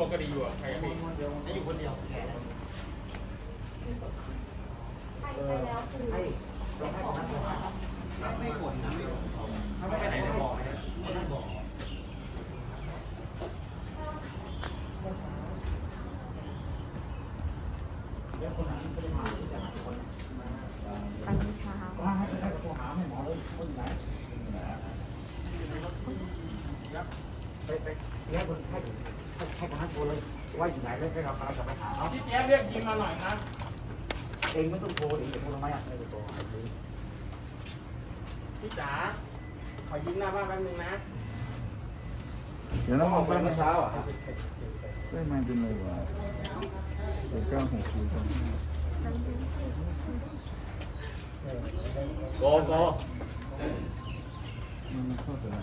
ปกติอยู่อะใครอะพี่ให้อยู่คนเดียวแก่ไปแล้วคือให้เราให้ขอนักโทษไม่กดนะไม่กดเขาไม่ไปไหนเลยบอกไมนะไม่บอกแล้วคนนั้นก็ได้มาที่จะหาคนมาไปเช้าว่าให้ให้กับตัวหาให้หมอเลยคนไหนไปไปเรียกคนให้ ให้คนนั้นโทรเลยว่าอยู่ไหนแล้วให้เรากำลังจะไปหาเขาพี่เจี๊ยบเรียกยิงมาหน่อยครับเองไม่ต้องโทรเองจะโทรทำไมอะไม่ต้องโทรหาเองพี่จ๋าขอยิงหน้าบ้านแป๊บนึงนะเดี๋ยวเรามองไปเมื่อเช้าอะได้มาเป็นไรวะเจ็ดเก้าหกศูนย์สองโกโกมันเข้าแต่ละ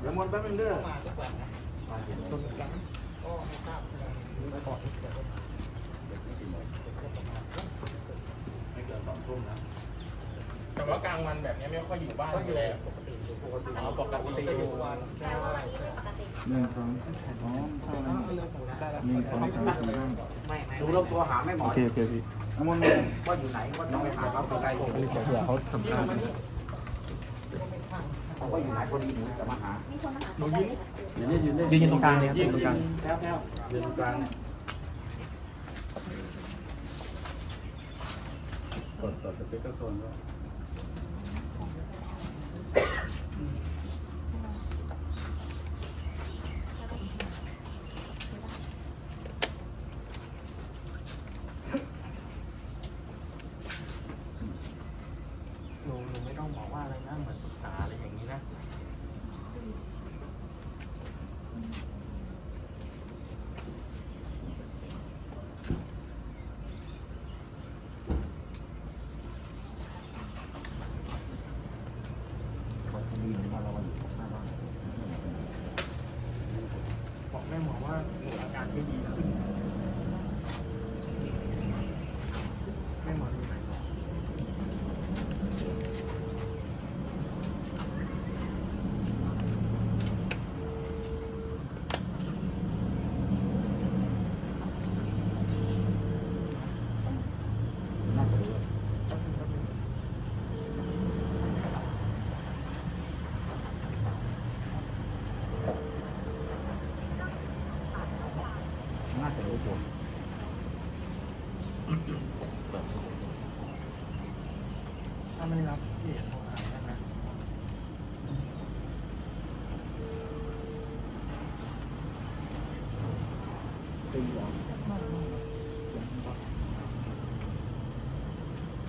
เดี๋ยวมนแป๊บนึงเด้อมาดีกว่านะชนกันก็ไม่ทราบไม่บอกที่เกิดไม่เกินสองทุ่มนะ แต่ว่ากลางวันแบบนี้ไม่ค่อยอยู่บ้านก็อยู่เลยปกติอยู่ปกติอ๋อปกติก็อยู่วันแต่ว่าวันนี้ไม่ปกติหนึ่งสองสองเท่านั้นหนึ่งสองสามสี่ห้าไม่ไม่ดูแล้วตัวหาไม่หมอโอเคโอเคพี่เอามันว่าอยู่ไหนว่าต้องไปหาเขาใกล้ๆผมเผื่อเขาสัมภา ษณ์เขาว่าอยู่ไหนคนนี้หนูจะมาหามีคนมาหาหนูยิงยืนนี่ยืนนี่ยืนตรงกลางเลยครับยิงตรงกลางแพ้วแพ้วยืนตรงกลางเนี่ยกดกดสเปกเกอร์โซนด้วย หนูหนูไม่ต้องบอกว่าอะไรนะเหมือนปรึกษาอะไรอย่างนี้นะ วันนี้หนูมาเราวันหน้าบ้าน บอกแม่หมอว่าหนูอาการไม่ดีขึ้นแม่หมอดูไหนบอก น่าจะรู้ น่าจะรู้ผม ถ้าไม่รับพี่อย่าโทรหาได้ไหม ตีหรอเห็นได้ไหมลงมาเฮ้ยนี่ขบวนน่าจะมีความตั้ง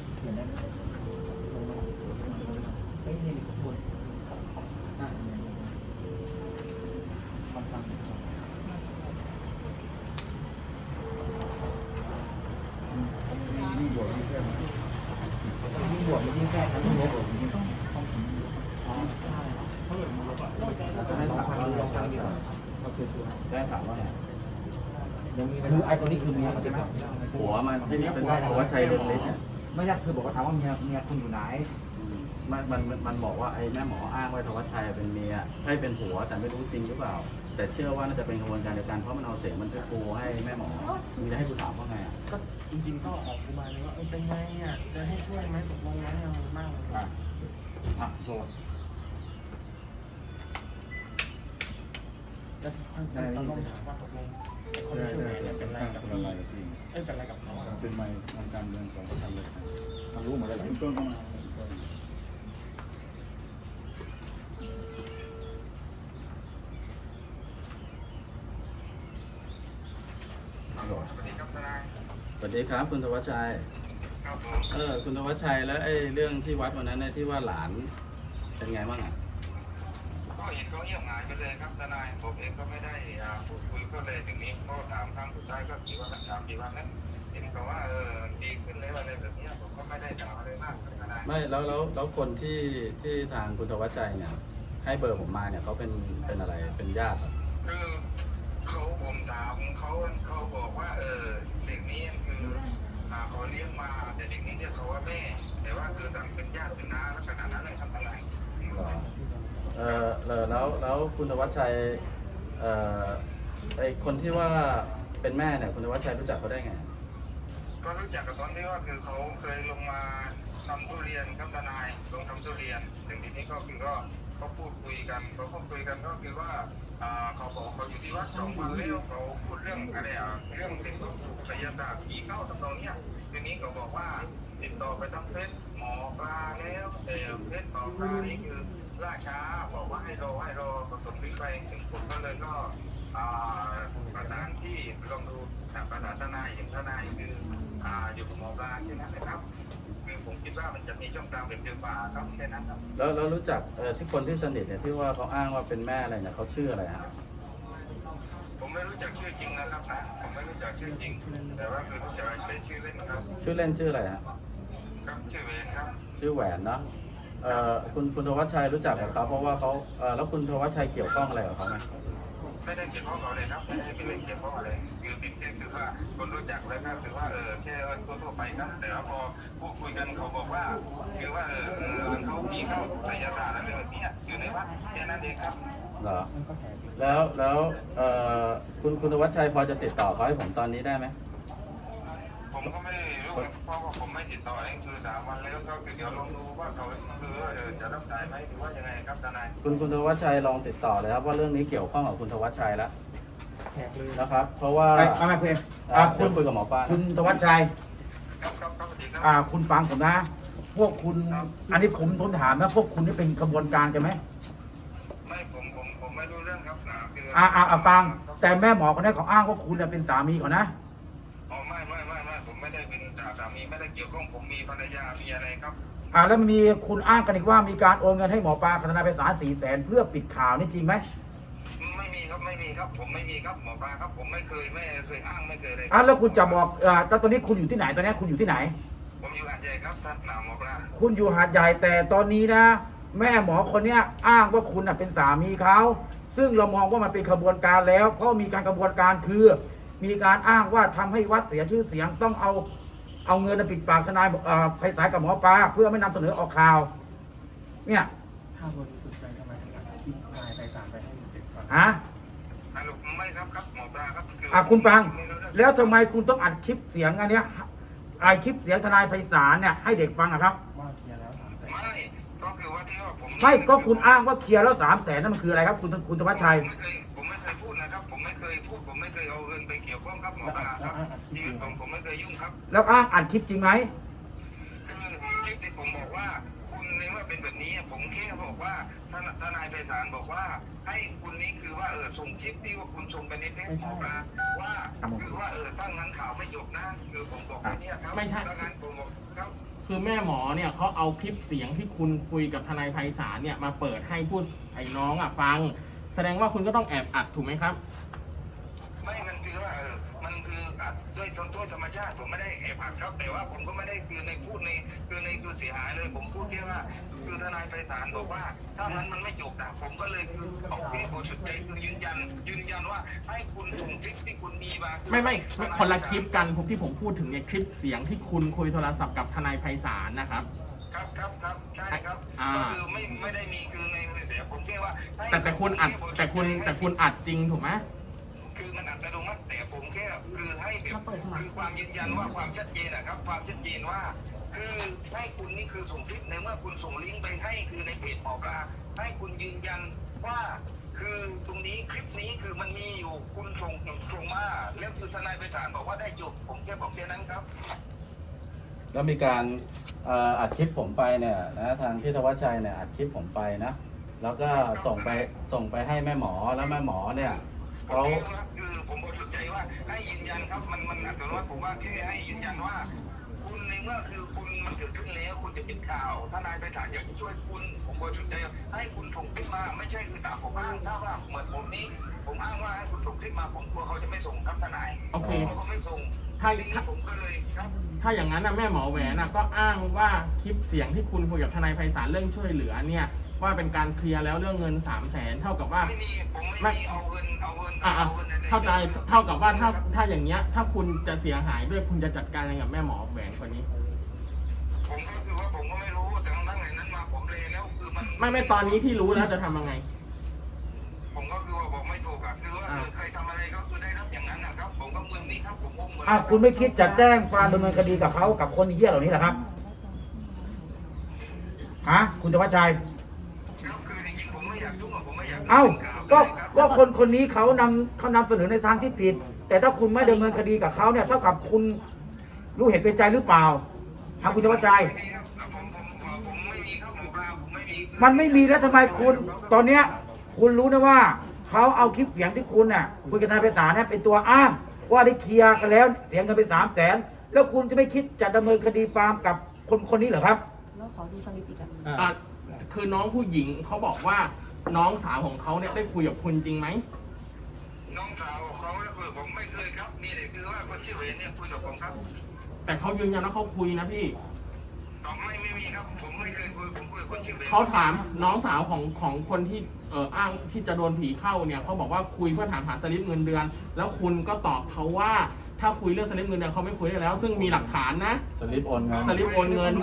ยิ่งบวกยิ่งแค่ยิ่งบวกยิ่งแค่ทั้งลบยิ่งต้องต้องถึงอ๋อใช่เขาเหลือมันลบอะเราจะให้สองพันลอ งทำดีกว่าโอเคสุดได้ถามว่าไงยังมีคือไอ้ตัวนี้คือเมียใช่ไหมหัวมันที่นี่เป็นหัวชัยเล็กๆเนี่ย ไม่ใช่คือบอกว่าถามว่าเมียเมียคุณอยู่ไหน มันมันมันมันบอกว่าไอ้แม่หมออ้างว่าธวัชชัยเป็นเมียให้เป็นผัวแต่ไม่รู้จริงหรือเปล่า แต่เชื่อว่าน่าจะเป็นกระบวนการเดียวกันเพราะมันเอาเสียงมันไปปูให้แม่หมอมีจะให้กูถามว่าไงอะก็จริงๆก็ออกอุบายเลยว่าเออเป็นไงอะจะให้ช่วยไหมตกลงไหมเอามากเลยอะอะโทรจะค่อยๆต้องถามว่าตกลง ไอ้คนที่ช่วยเนี่ยเป็นอะไรกับพี่เอ้ยเป็นอะไรกับเขาอะเป็นไม้ทางการเมืองของประธานเลยมันรู้หมดเลยเหรอต้นเข้ามาสวัสดีครับคุณธวัชชัย เออคุณธวัชชัยแล้วไอ้เรื่องที่วัดวันนั้นเนี่ยที่ว่าหลานเป็นไงบ้างอะ ก็เห็นเขาเงียบหายไปเลยครับทนายผมเองก็ไม่ได้อ่าพูดคุยก็เลยถึงนี้ก็ถามครั้งสุดท้ายก็กี่วันสามกี่วันนั้นเห็นเขาว่าเออดีขึ้นแล้วอะไรแบบเนี้ยผมก็ไม่ได้ถามอะไรมากครับทนายไม่แล้วแล้วแล้วคนที่ที่ทางคุณธวัชชัยเนี่ยให้เบอร์ผมมาเนี่ยเขาเป็นเป็นอะไรเป็นญาติเหรอคือเขาผมถามเขาเขาบอกว่าเออเด็กนี้คืออ่าเขาเลี้ยงมาแต่เด็กนี้เรียกเขาว่าแม่ แต่ว่าคือสั่งเป็นญาติเป็นน้าลักษณะนั้นเลยครับทนาย เออแล้วแล้วคุณธวัชชัยเอ่อไอคนที่ว่าเป็นแม่เนี่ยคุณธวัชชัยรู้จักเขาได้ไง ก็รู้จักกับตอนที่ว่าคือเขาเคยลงมาทำทุเรียนครับทนายลงทำทุเรียนถึงทีนี้ก็คือก็เขาพูดคุยกันเขาพูดคุยกันก็คือว่าอ่าเขาบอกเขาอยู่ที่วัดสองวันแล้วเขาพูดเรื่องอะไรอะเรื่องเป็นศิลศาสตร์ผีเข้าทำนองเนี้ยทีนี้เขาบอกว่าติดต่อไปทางเพชรหมอปลาแล้วแต่เพชรหมอปลานี่คือ ล่าช้าบอกว่าให้รอให้รอผสมวิไปถึงผมก็เลยก็อ่าประสานที่ลองดูทางประสานทนายอย่างทนายคืออ่าอยู่กับหมอปลาแค่นั้นนะครับคือผมคิดว่ามันจะมีช่องทางเป็นเดียวกว่าครับแค่นั้นครับแล้วแล้วรู้จักเอ่อที่คนที่สนิทเนี่ยที่ว่าเขาอ้างว่าเป็นแม่อะไรเนี่ยเขาชื่ออะไรฮะผมไม่รู้จักชื่อจริงนะครับนะผมไม่รู้จักชื่อจริง แต่ว่าคือรู้จักเป็นชื่อเล่นนะครับชื่อเล่นชื่ออะไรฮะครับชื่อเวนครับชื่อแหวนเนาะ เอ่อคุณคุณธวัชชัยรู้จักกับเขาเพราะว่าเขาเอ่อแล้วคุณธวัชชัยเกี่ยวข้องอะไรกับเขาไหมไม่ได้เกี่ยวข้องกับอะไรครับไม่ได้เป็นเรื่องเกี่ยวข้องอะไรคือเป็นแค่คือว่าคนรู้จักแล้วครับคือว่าเออแค่ทั่วๆไปครับแต่ว่าพอพูดคุยกันเขาบอกว่าคือว่าเออเออเขาผีเข้าไสยศาสตร์อะไรแบบเนี้ยอยู่ในวัดแค่นั้นเองครับเหรอแล้วแล้วเอ่อคุณคุณธวัชชัยพอจะติดต่อเขาให้ผมตอนนี้ได้ไหม ผมก็ไม่รู้ครับเพราะว่าผมไม่ติดต่อเองคือสามวันแล้วก็คือเดี๋ยวลองดูว่าเขาคือว่าเออจะรับสายไหมหรือว่ายังไงครับทนายคุณคุณธวัชชัยลองติดต่อเลยครับว่าเรื่องนี้เกี่ยวข้องกับคุณธวัชชัยแล้วแขกเลยนะครับ เพราะว่าไม่ไม่ไม่เพื่อนอ่าอ่าคุคุณณคุยกับหมอปลานะคุณธวัชชัยครับครับครับสวัสดีครัอ่าบคุณฟังผมนะ พวกคุณ อันนี้ผมผมถามนะพวกคุณนี่เป็นกระบวนการกันไหมไม่ผมผมผมไม่รู้เรื่องครับนะคืออ่าอ่าอ่าฟัง แต่แม่หมอคนนี้เขาอ้างว่าคุณเนี่ยเป็นสามีเขานะามีไม่ได้เกี่ยวข้องผมมีภรรยามีอะไรครับอ่าแล้วมีคุณอ้างกันอีกว่ามีการโอนเงินให้หมอปลากับทนายไปศาลสี่แสนเพื่อปิดข่าวนี่จริงไหมไม่มีครับไม่มีครับ ผมไม่มีครับหมอปลาครับ ผมไม่เคยไม่เคยอ้างไม่เคยเลยอ่าแล้วคุณจะบอกอ่าแล้วตอนนี้คุณอยู่ที่ไหนตอนนี้คุณอยู่ที่ไหน ผมอยู่อาจใหญ่ครับท่านหนาหมอปลาคุณอยู่หาดใหญ่แต่ตอนนี้นะ แม่หมอคนเนี้ยอ้างว่าคุณน่ะเป็นสามีเขาซึ่งเรามองว่ามันเป็นขบวนการแล้วเพราะมีการกระบวนการคือ มีการอ้างว่าทำให้วัดเสียชื่อเสียงต้องเอา เอาเงินไปปิดปากทนายเอ่อไพศาลกับหมอปลาเพื่อไม่นำเสนอออกข่าว เนี่ยถ้าบริสุทธิ์ใจทำไมถึงอัดคลิปนายไปสารไปให้เด็กฟังฮะฮัลโหลไม่ครับครับหมอปลาครับคืออะคุณฟังไม่รู้เรื่องแล้วทำไมคุณต้องอัดคลิปเสียงอันเนี้ยอัดคลิปเสียงทนายไพศาลเนี่ยให้เด็กฟังอะครับว่าเคลียร์แล้วสามแสนไม่ก็คือว่าที่ว่าผมไม่ก็คุณอ้างว่าเคลียร์แล้วสามแสนนั่นมันคืออะไรครับ คุณคุณธวัชชัย งินไปเกี่ยวข้องครับหมอปลาครับชีวิตผมผมไม่เคยยุ่งครับ แล้วอ้างอัดคลิปจริงไหมคือคลิปที่ผมบอกว่า คุณในเมื่อเป็นแบบนี้ผมแค่บอกว่าทนทนายไพศาลบอกว่า ให้คุณนี้คือว่าเออส่งคลิปที่ว่าคุณส่งไปในเพจหมอปลาว่าครับผมคือว่าเออถ้างั้นข่าวไม่จบนะคือผมบอกแค่เนี้ยครับไม่ใช่ถ้างั้นผมบอกครับคือแม่หมอเนี่ยเขาเอาคลิปเสียงที่คุณคุยกับทนายไพศาลเนี่ยมาเปิดให้พูดไอ้น้องอะฟัง แสดงว่าคุณก็ต้องแอบอัดถูกไหมครับ ไม่มันคือว่าเออมันคืออั ดด้วยทนโทษธรรมชาติผมไม่ได้แอบอัดครับแต่ว่าผมก็ไม่ได้คือในพูดในคือในคือเสียหายเลย ผมพูดแค่ว่าคือทนายไพศาลบอกว่า ถ้านั้นมันไม่จบนะผมก็เลยคือเอาแค่บริสุทธิ์ใจคือยืนยัน ยืนยันว่าให้คุณส่งคลิปที่คุณมีมาไม่ไม่ไม่คนละคลิปกันผมที่ผมพูดถึงเนี่ยคลิปเสียงที่คุณคุยโทรศัพท์กับทนายไพศาลนะครับครับครับครับใช่ครับอ่าก็คือไม่ไม่ได้มีคือในเสียผมแค่ว่าให้แต่แต่คุณอัดแต่คุณแต่คุณอัดจริงถูกไหม คือมันอัดอัตโนมัติแต่ผมแค่คือให้แบบคือความยืนยันว่าความชัดเจนนะครับ ความชัดเจนว่า คือให้คุณนี่คือส่งคลิปในเมื่อคุณส่งลิงก์ไปให้คือในเพจหมอปลาให้คุณยืนยันว่าคือตรงนี้คลิปนี้คือมันมีอยู่คุณส่งส่งมาแล้วคือทนายไปศาลบอกว่าได้จบผมแค่บอกแค่นั้นครับ แล้วมีการเอ่ออัดคลิปผมไปเนี่ยนะทางพี่ธวัชชัยเนี่ยอัดคลิปผมไปนะ แล้วก็ส่งไปส่งไปให้แม่หมอแล้วแม่หมอเนี่ยผม เขาแค่ว่าคือผมบริสุทธิ์ใจว่าให้ยืนยันครับมันมันอัตโนมัติผมว่าแค่ให้ยืนยันว่า คุณในเมื่อคือคุณมันเกิดขึ้นแล้วคุณจะปิดข่าวถ้านายไปศาลอยากจะช่วยคุณ ผมบริสุทธิ์ใจให้คุณส่งคลิปมาไม่ใช่คือตามผมอ้างถ้าว่าเหมือนผมนี้ ผมอ้างว่าให้คุณส่งคลิปมาผมกลัวเขาจะไม่ส่งครับทนายโอเค กลัวเขาไม่ส่งถ้าทีนี้ผมก็เลยครับ ถ้าอย่างนั้นนะแม่หมอแหวนนะก็อ้างว่าคลิปเสียงที่คุณคุยกับทนายไพศาลเรื่องช่วยเหลือเนี่ย ว่าเป็นการเคลียร์แล้วเรื่องเงินสามแสนเท่ากับว่า ไม่มีผมไม่ไม่มีเอาเงินเอาเงินอะอะเอาเงินอะไรเข้าใจเท่ากับว่าถ้าถ้าอย่างเงี้ย ถ้าคุณจะเสียหายด้วยคุณจะจัดการยังไงกับแม่หมอแหวนคนนี้ ผมก็คือว่าผมก็ไม่รู้แต่ตั้งแต่นั้นมาผมเลยแล้วคือมันไม่ไม่ตอนนี้ที่รู้แล้วจะทำยังไง ผมก็คือว่าบอกไม่ถูกอะคือว่าคือใครทำอะไรก็คือได้รับอย่างนั้นนะครับ ผมก็มึนนี่ครับผมก็มึนอ้าวคุณไม่คิดจะแจ้งความดำเนินคดีกับเขากับคนเหี้ยเหล่านี้เหรอครับฮะคุณธวัชชัย เอ้าก็ครับก็คนคนนี้เขานำเขานำเสนอในทางที่ผิด แต่ถ้าคุณไม่ดำเนินคดีกับเขาเนี่ยเท่ากับคุณรู้เห็นเป็นใจหรือเปล่าฮะคุณธวัชชัย ไม่มีครับผมผมผมผมไม่มีครับหมอปลาผมไม่มีมันไม่มีแล้วทำไมคุณตอนเนี้ยคุณรู้นะว่าเขาเอาคลิปเสียงที่คุณน่ะคุยกับนายไพศาลเนี่ยเป็นตัวอ้าง ว่าได้เคลียร์กันแล้วเสียงกันไปสามแสนแล้วคุณจะไม่คิดจะดำเนินคดีฟาร์มกับคนคนนี้เหรอครับ แล้วขอดูสลิปอีกอะ อะคือน้องผู้หญิงเขาบอกว่า น้องสาวของเขาเนี่ยได้คุยกับคุณจริงไหมน้องสาวของเขาเนี่ยคือผมไม่เคยครับนี่เลยคือว่าคนชื่อเวนเนี่ยคุยกับผมครับแต่เขายืนยันว่าเขาคุยนะพี่ผมไม่ไม่มีครับผมไม่เคยคุยผมคุยกับคนชื่อเวนเขาถามน้องสาวของของคนที่เอออ้างที่จะโดนผีเข้าเนี่ยเขาบอกว่าคุยเพื่อถามหาสลิปเงินเดือน แล้วคุณก็ตอบเขาว่า ถ้าคุยเรื่องสลิปเงินเดือนเขาไม่คุยได้แล้ว ซึ่งมีหลักฐานนะสลิปโอนเงินสลิปโอนเงิน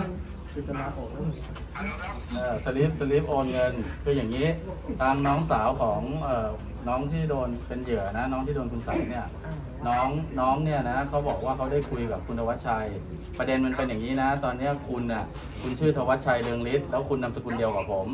ฮัลโหลครับเออสลิปสลิปโอนเงินคืออย่างนี้ทางน้องสาวของเอ่อน้องที่โดนเป็นเหยื่อนะ น้องที่โดนคุณใส่เนี่ย น้องน้องเนี่ยนะเขาบอกว่าเขาได้คุยกับคุณธวัชชัย ประเด็นมันเป็นอย่างนี้นะ ตอนเนี้ยคุณน่ะคุณชื่อธวัชชัยเรืองฤทธิ์แล้วคุณนามสกุลเดียวกับผม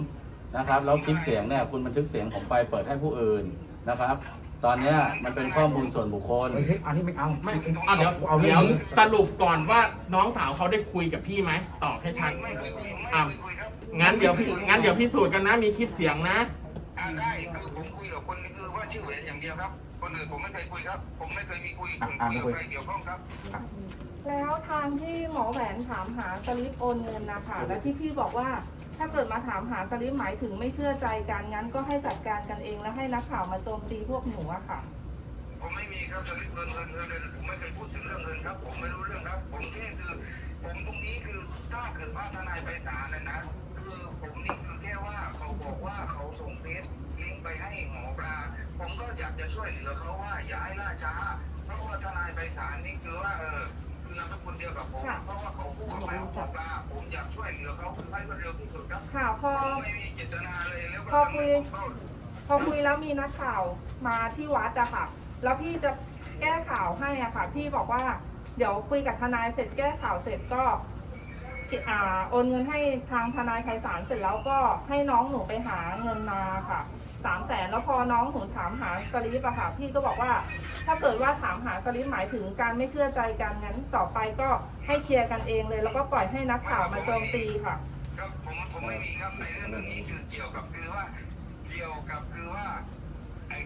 นะครับแล้วคลิปเสียงเนี่ยคุณบันทึกเสียงผมไปเปิดให้ผู้อื่นนะครับ ตอนเนี้ยมันเป็นข้อมูลส่วนบุคคล เฮ้ยเฮ้ยอันนี้ไม่เอาไม่เอาเดี๋ยวเอาเรื่เดี๋อยงวนี้สรุปก่อนว่าน้องสาวเขาได้คุยกับพี่ไหมตอบให้ชัดไม่เคยคุยไม่อะเคยคุยครับงั้นเดี๋ยวพี่งั้นเดี๋ยวพิสูจน์กันนะมีคลิปเสียงนะ อ่าได้คือผมคุยกับคนนี้คือว่าชื่อเวนอย่างเดียวครับ คนอื่นผมไม่เคยคุยครับ ผมไม่เคยมีคุยผมคุยกับใครเกี่ยวข้องครับ แล้วทางที่หมอแหวนถามหาสลิปโอนเงินนะคะ และที่พี่บอกว่า ถ้าเกิดมาถามหาสลิปหมายถึงไม่เชื่อใจกันงั้นก็ให้จัดการกันเองแล้วให้นักข่าวมาโจมตีพวกหนูอะค่ะ ผมไม่มีครับสลิปเงินเงินเงินเงินผมไม่เคยพูดถึงเรื่องเงินครับ ผมไม่รู้เรื่องครับ ผมแค่คือ ผมตรงนี้คือถ้าเกิดว่าทนายไปศาลนะนะคือผมนี่คือแค่ว่าเขาบอกว่าเขาส่งเฟซลิงก์ไปให้หมอปลาผมก็อยากจะช่วยเหลือเขาว่าอย่าให้ล่าช้าเพราะว่าทนายไปศาลนี่คือว่าเออคือ นามสกุลเดียวกับผมค่ะ เพราะว่าเขาพูดกับหมอปลาผมอยากช่วยเหลือเขาคือให้รวดเร็วที่สุดครับค่ะพอ ผมไม่มีเจตนาเลยแล้วก็พอคุยทำไมผมต้องพอคุยแล้วมีนักข่าวมาที่วัดอะค่ะ แล้วพี่จะแก้ข่าวให้อะค่ะ พี่บอกว่า เดี๋ยวคุยกับทนายเสร็จแก้ข่าวเสร็จก็ อ่าโอนเงินให้ทางทนายไพศาลเสร็จแล้วก็ให้น้องหนูไปหาเงินมาค่ะสามแสนแล้วพอน้องหนูถามหาสลิปอะค่ะพี่ก็บอกว่า ถ้าเกิดว่าถามหาสลิปหมายถึงการไม่เชื่อใจกันงั้นต่อไปก็ให้เคลียร์กันเองเลย แล้วก็ปล่อยให้นักข่าวมาโจมตีค่ะ ครับผมผมไม่มีครับในเรื่องนี้คือเกี่ยวกับคือว่า เกี่ยวกับคือว่า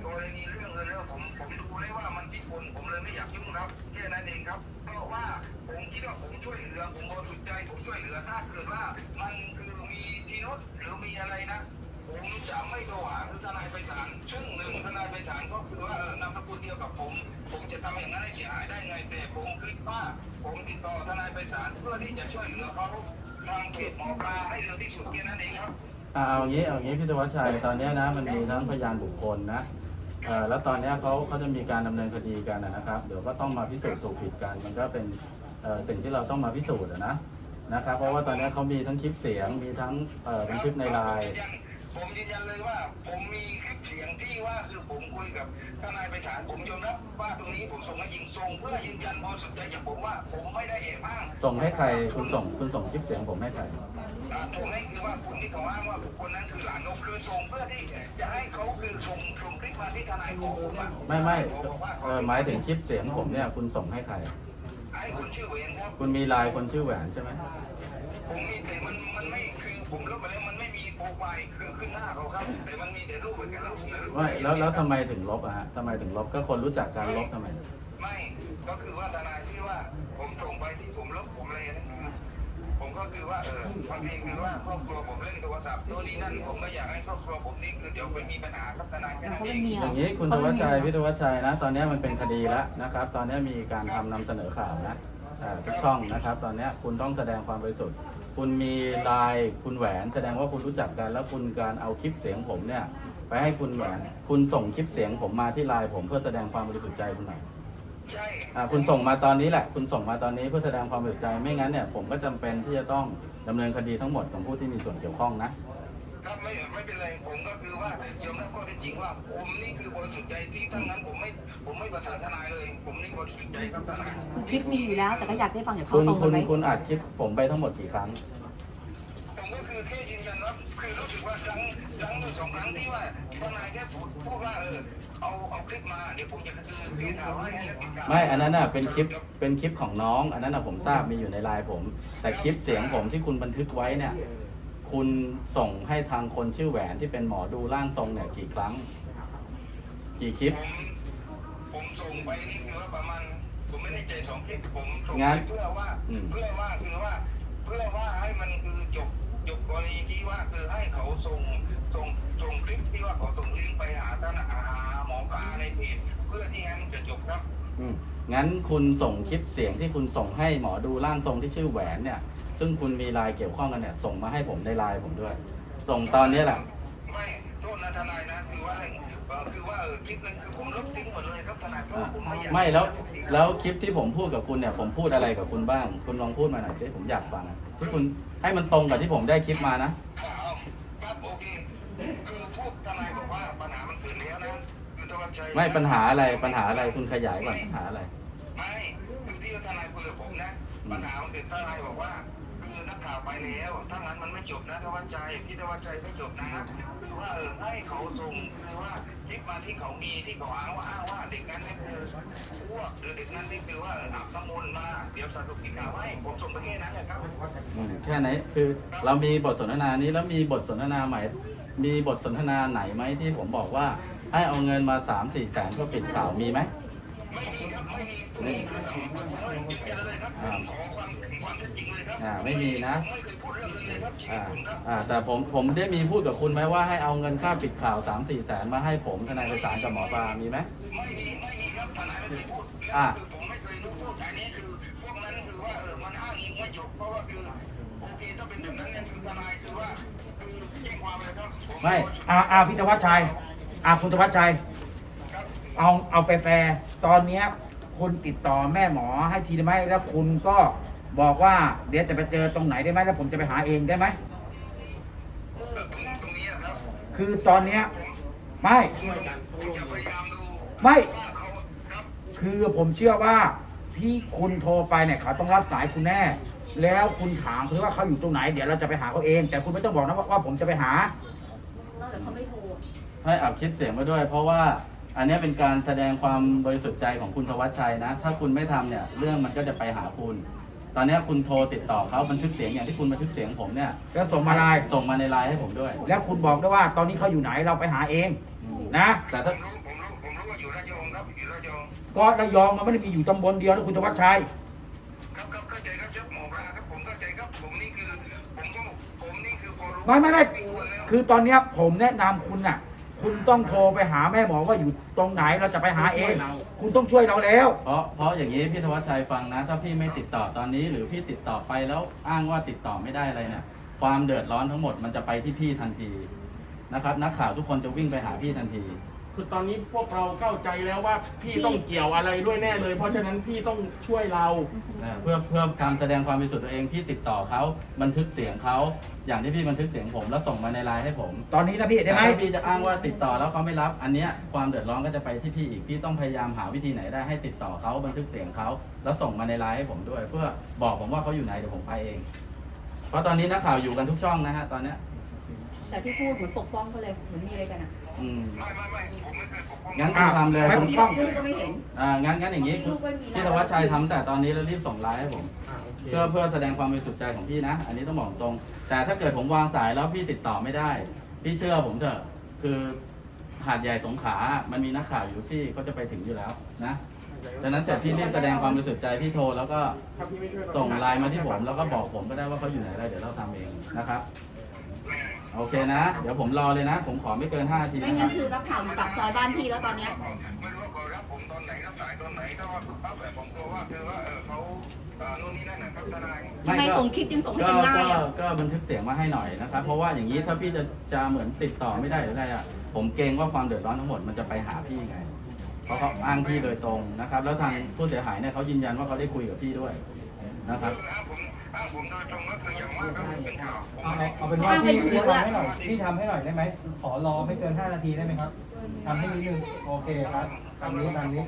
กรณีเรื่องเงินเรื่องผมผมดูเลยว่ามันพิกลผมเลยไม่อยากยุ่งครับแค่นั้นเองครับ เพราะว่าผมคิดว่าผมช่วยเหลือ ผมบริสุทธิ์ใจผมช่วยเหลือถ้าเกิดว่ามันคือมีพีนุษหรือมีอะไรนะ ผมจะไม่โทรหาคือทนายไปศาลซึ่งหนึ่งทนายไปศาลก็คือว่าเออนามสกุลเดียวกับผม ผมจะทำอย่างนั้นให้เสียหายได้ไงแต่ผมคิดว่าผมติดต่อทนายไปศาลเพื่อที่จะช่วยเหลือเขาทางเพจหมอปลาให้เร็วที่สุดแค่นั้นเองครับ อ่าเอางี้เอางี้พี่ธวัชชัยตอนเนี้ยนะมันมีทั้งพยานบุคคลนะเอ่อแล้วตอนเนี้ยเขาเขาจะมีการดำเนินคดีกันนะนะครับ เดี๋ยวก็ต้องมาพิสูจน์ถูกผิดกัน มันก็เป็นเอ่อสิ่งที่เราต้องมาพิสูจน์อะนะนะครับ เพราะว่าตอนเนี้ยเขามีทั้งคลิปเสียงมีทั้งเอ่อบันทึกในไลน์ ผมยืนยันเลยว่า ผมมีคลิปเสียงที่ว่าคือผมคุยกับทนายไปศาลผมยอมรับว่าตรงนี้ผมส่งให้ยิงส่งเพื่อยืนยันบริสุทธิ์ใจจากผมว่า ผมไม่ได้แอบอ้างส่งให้ใครคุณส่งคุณส่งคลิปเสียงผมให้ใครอ่าผมให้คือว่าคนที่เขาอ้างว่าบุคคลนั้นคือหลานนกคือส่งเพื่อที่จะให้เขาคือส่งส่งคลิปมาที่ทนายของผมอะไม่ไม่ผมบอกว่าเออหมายถึงคลิปเสียงผมเนี่ยคุณส่งให้ใคร ให้คนชื่อเวนครับคุณมีไลน์คนชื่อแหวนใช่ไหมผมมีแต่มันมันไม่คือผมลบไปแล้วมันไม่มีโปรไฟล์คือขึ้นหน้าเขาครับแต่มันมีแต่รูปเหมือนกันแล้วผมเลยลบว่าแล้วแล้วทำไมถึงลบอะฮะทำไมถึงลบก็คนรู้จักการลบทำไม ไม่ก็คือว่าทนายที่ว่าผมส่งไปที่ผมลบผมเลยนั่นคือ ผมก็คือว่าเออบางทีคือว่าครอบครัวผมเล่นโทรศัพท์ตัวนี้นั่น ผมไม่อยากให้ครอบครัวผมนี่คือเดี๋ยวไปมีปัญหาครับทนายแค่นั้นเอง อย่างนี้คุณธวัชชัยพี่ธวัชชัยนะ ตอนนี้มันเป็นคดีแล้วนะครับ ตอนนี้มีการทำนำเสนอข่าวนะอ่าทุกช่องนะครับ ตอนนี้คุณต้องแสดงความบริสุทธิ์ คุณมีไลน์คุณแหวนแสดงว่าคุณรู้จักกัน แล้วคุณการเอาคลิปเสียงผมเนี่ย ไปให้คุณแหวน คุณส่งคลิปเสียงผมมาที่ไลน์ผมเพื่อแสดงความบริสุทธิ์ใจคุณหน่อย ใช่อ่าคุณส่งมาตอนนี้แหละ คุณส่งมาตอนนี้เพื่อแสดงความบริสุทธิ์ใจไม่งั้นเนี่ยผมก็จำเป็นที่จะต้องดำเนินคดีทั้งหมดของผู้ที่มีส่วนเกี่ยวข้องนะคครับไม่ไม่เป็นไรผมก็คือว่ายอมรับข้อเท็จจริงว่าผมนี่คือบริสุทธิ์ใจที่ทั้งนั้นผมไม่ผมไม่ประสานทนายเลย ผมนี่บริสุทธิ์ใจครับทนาย คือคลิปมีอยู่แล้วแต่ก็อยากได้ฟังจากเขาคุณตรงกัคุนณไหม คุณอัดคลิปผมไปทั้งหมดกี่ครั้งผมก็ คือแค่ยืนยันว่าคือรู้สึกว่าครั้งครั้งหรือสองครั้งที่ว่าทนายแค่พูดพูดว่าเออเอาเอาคลิปมาเดี๋ยวผมจะคือพี่ถามว่าให้ติดตามไม่อันนั้นน่ะเป็นคลิปเป็นคลิปของน้อง อันนั้นน่ะผมทราบมีอยู่ในไลน์ผม แต่คลิปเสียงผมที่คุณบันทึกไว้เนี่ย คุณส่งให้ทางคนชื่อแหวนที่เป็นหมอดูร่างทรงเนี่ยกี่ครั้ง กี่คลิป ผมผมส่งไปนี่คือว่าประมาณผมไม่ได้ใจสองคลิปผมส่งงั้ไปนเพื่อว่าอืม เพื่อว่าคือว่า เพื่อว่าให้มันคือจบ จบกรณีที่ว่าคือให้เขาส่งส่งส่งคลิปที่ว่าเขาส่งลิงก์ไปหาท่านหาหมอปลาในเพจเพื่อที่ให้มันจะจบครับอืมงั้นคุณส่งคลิปเสียงที่คุณส่งให้หมอดูร่างทรงที่ชื่อแหวนเนี่ย ซึ่งคุณมีไลน์เกี่ยวข้องกันเนี่ย ส่งมาให้ผมในไลน์ผมด้วย ส่งตอนนี้แหละ ไม่โทษนะทนายนะคือว่าเอ่อคือว่าเออคลิปนั้นคือผมลบทิ้งหมดเลยครับทนายเพราะอะว่าผมไม่อยากไม่แล้วแล้วคลิปที่ผมพูดกับคุณเนี่ย ผมพูดอะไรกับคุณบ้าง คุณลองพูดมาหน่อยสิผมอยากฟังอะ ที่คุณให้มันตรงกับที่ผมได้คลิปมานะเอาครับโอเคคือพวกทนายบอกว่าปัญหามันเกิดแล้วนะคือธวัชชัยไม่ปัญหาอะไรปัญหาอะไรคุณขยายก่อนปัญหาอะไร ไม่คือที่ทนายคุยกับผมนะปัญหามันเป็นทนายบอกว่า คือนักข่าวไปแล้วถ้างั้นมันไม่จบนะทวัชชัยพี่ทวัชชัยไม่จบนะคือว่าเออให้เขาส่งคือว่าคลิปมา ที่เขามีที่เขาอ้างว่าอ้างว่าเด็กนั้นนี่คืออ้วกหรือเด็กนั้นนี่คือว่าเอออาบน้ำมนต์มาเดี๋ยวสรุปอีกข่าวให้ผมส่งไปแค่นั้นแหละครับอืมแค่ไหนคือเรามีบทสนทนานี้แล้วมีบทสนทนาใหม่ มีบทสนทนาไหนไหมที่ผมบอกว่า ให้เอาเงินมาสามสี่แสนก็ปิดข่าวมีไหมไม่มี อสองคนเลยยืนยันเลยครับผมขอความความเท็จจริงเลยครับอ่าไม่มีนะผมไม่เคยพูดเรื่องนี้เลยครับชีวิอ่าตผมครับอ่าแต่ผมผมได้มีพูดกับคุณไหมว่าให้เอาเงินค่าปิดข่าวสามสี่แสนมาให้ผมทนายไปศาลกับหมอปลามีไหมไม่มีไม่มีครับทนายไม่เคยพูดอะคือผมไม่เคยรู้พูดอันนี้คือพวกนั้นคือว่าเออมันอ้างอิงไม่จบเพราะว่าคือโอเคถ้าเป็นแบบนั้นเนี่ยคือทนายคือว่าคือแจ้งความเลยครับผไม่อ่าอ่าพี่ธวัชชัยอ่าคุณธวัชชัยครับเอาเอาแฟร์ๆตอนเนี้ย คุณติดต่อแม่หมอให้ทีได้ไหมแล้วคุณก็บอกว่าเดี๋ยวจะไปเจอตรงไหนได้ไหมแล้วผมจะไปหาเองได้ไหมเออตรงตรงนี้อะครับคือตอนเนี้ยไม่ช่วยกันผมจะพยายามดูไม่ ว่าเขาครับคือผมเชื่อว่าที่คุณโทรไปเนี่ยเขาต้องรับสายคุณแน่ แล้วคุณถามคือว่าเขาอยู่ตรงไหน เดี๋ยวเราจะไปหาเขาเอง แต่คุณไม่ต้องบอกนะว่าว่าผมจะไปหา แล้วเดี๋ยวเขาไม่โทร ให้อัดคลิปเสียงมาด้วย เพราะว่า อันเนี้ยเป็นการแสดงความบริสุทธิ์ใจของคุณธวัชชัยนะ ถ้าคุณไม่ทำเนี่ยเรื่องมันก็จะไปหาคุณ ตอนเนี้ยคุณโทรติดต่อเขาบันทึกเสียงอย่างที่คุณบันทึกเสียงผมเนี่ยแล้วส่งมาไลน์ส่งมาในไลน์ให้ผมด้วย แล้วคุณบอกด้วยว่าตอนนี้เขาอยู่ไหนเราไปหาเองอืมนะ แต่ผถ้ามรู้ผมรู้ผมรู้ว่าอยู่ระยองครับอยู่ระยองก็ระยองมันไม่ได้มีอยู่ตำบลเดียวนะคุณธวัชชัยครับครับเข้าใจครับเจ้าหมอปลาครับผมเข้าใจครับผมนี่คือผมก็ผมนี่คือพอรู้ไม่ไม่ไม่ควรแล้วคือตอนเนี้ยผมแนะนำคุณน่ะ คุณต้องโทรไปหาแม่หมอว่าอยู่ตรงไหนเราจะไปหาเอง คุณต้องช่วยเราแล้ว เพราะเพราะอย่างนี้พี่ธวัชชัยฟังนะ ถ้าพี่ไม่ติดต่อตอนนี้ หรือพี่ติดต่อไปแล้วอ้างว่าติดต่อไม่ได้อะไรเนี่ยความเดือดร้อนทั้งหมดมันจะไปที่พี่ทันทีนะครับนักข่าวทุกคนจะวิ่งไปหาพี่ทันที คือตอนนี้พวกเราเข้าใจแล้วว่าพี่ต้องเกี่ยวอะไรด้วยแน่เลย เพราะฉะนั้นพี่ต้องช่วยเรา นะเพื่อเพื่อการแสดงความบริสุทธิ์ตัวเองพี่ติดต่อเขาบันทึกเสียงเขาอย่างที่พี่บันทึกเสียงผมแล้วส่งมาในไลน์ให้ผมตอนนี้นะพี่แต่ได้ไหม ถ้าพี่จะอ้างว่าติดต่อแล้วเขาไม่รับ อันเนี้ยความเดือดร้อนก็จะไปที่พี่อีกพี่ต้องพยายามหาวิธีไหนได้ให้ติดต่อเขาบันทึกเสียงเขาแล้วส่งมาในไลน์ให้ผมด้วย เพื่อบอกผมว่าเขาอยู่ไหนเดี๋ยวผมไปเอง เพราะตอนนี้นักข่าวอยู่กันทุกช่องนะฮะตอนเนี้ย แต่ที่พูดเหมือนปกป้องเขาเลยเหมือนมีอะไรกันอะ อืมไม่ไม่ไม่ผมไม่เคยปกป้องงั้นคุณทำเลยไม่คุณที่ต้องพูดก็ไม่เห็น อ่างั้นงั้นอย่างนี้คุณพี่ธวัชชัยทำแต่ตอนนี้แล้วรีบส่งไลน์ให้ผม อ่าโอเคเพื่อเพื่อแสดงความบริสุทธิ์ใจของพี่นะ อันนี้ต้องบอกตรง แต่ถ้าเกิดผมวางสายแล้วพี่ติดต่อไม่ได้ พี่เชื่อผมเถอะ คือหาดใหญ่สงขลา มันมีนักข่าวอยู่ที่เขาจะไปถึงอยู่แล้วนะฉะนั้นเสร็จพี่รีบแสดงความบริสุทธิ์ใจพี่โทรแล้วก็ถ้าพี่ไม่ช่วยเราส่งไลน์มาที่ผมแล้วก็บอกผมก็ได้ว่าเขาอยู่ไหนอะไรเดี๋ยวเราทำเองนะครับ โอเคนะ เดี๋ยวผมรอเลยนะ ผมขอไม่เกิน5นาทีไม่นะคงั้รันบ คือรับข่าวอยู่ปากซอยบ้านพี่แล้วตอนเนี้ยไม่รู้ว่าเขารับผมตอนไหนรับสายตอนไหนถ้าว่าปุ๊บปั๊บแบบผมกลัวว่าคือว่าเออเขาเอ่อนู่นนี่นั่นนะครับทนาย ทำไมส่งคลิปยังส่งให้ก็กันง่ายก็อะก็บันทึกเสียงมาให้หน่อยนะครับ เพราะว่าอย่างนี้ถ้าพี่จะจะเหมือนติดต่อไม่ได้หรืออะไรอะผมเกรงว่าความเดือดร้อนทั้งหมดมันจะไปหาพี่ไง เพราะเขาอ้างพี่โดยตรงนะครับ แล้วทางผู้เสียหายเนี่ยเขายืนยันว่าเขาได้คุยกับพี่ด้วยนะครับคือผม อ้างผมโดยตรงก็คืออย่างว่าก็เป็นข่าวผมเอาไม่ได้เอาเป็นว่าพี่พี่ทำให้หน่อยพี่ทำให้หน่อยได้ไหมขอรอไม่เกิน 5 นาทีได้ไหมครับทำให้นิดนึงโอเคครับตามนี้ตามนี้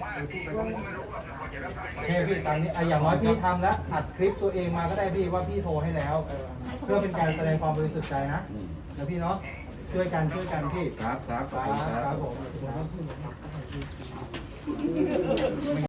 ผมไม่รู้ว่าผมจะรับสายโอเคพี่ตามนี้อะอย่างน้อยพี่ทำแล้วอัดคลิปตัวเองมาก็ได้พี่ว่าพี่โทรให้แล้วเพื่อเป็นการแสดงความบริสุทธิ์ใจนะเดี๋ยวพี่เนาะช่วยกันช่วยกันพี่ครับครับครับ ครับผม